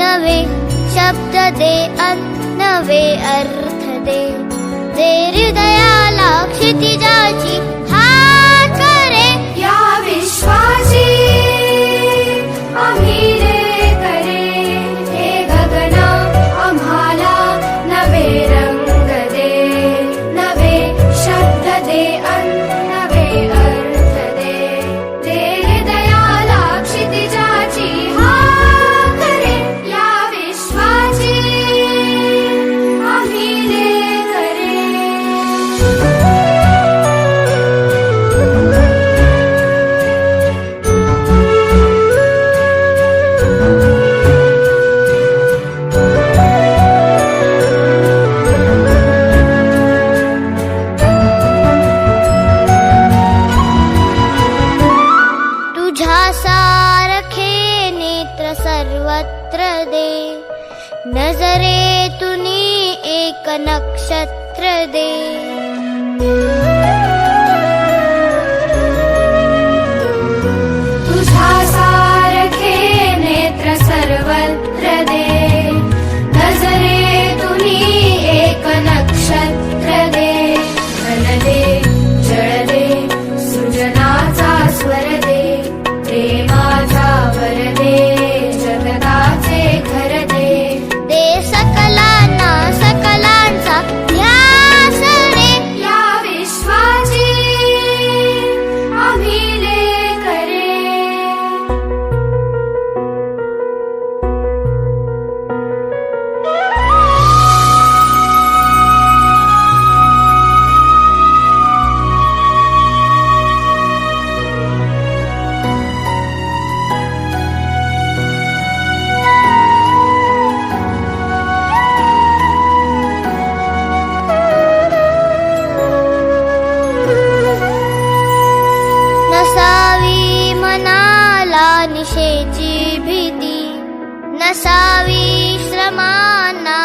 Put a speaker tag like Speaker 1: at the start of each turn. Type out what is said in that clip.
Speaker 1: नवे शब्दते नवे अर्थदे हृदयालाक्षिति दाचि नक्षत्र दे. निशेची भीती नसावी श्रमांना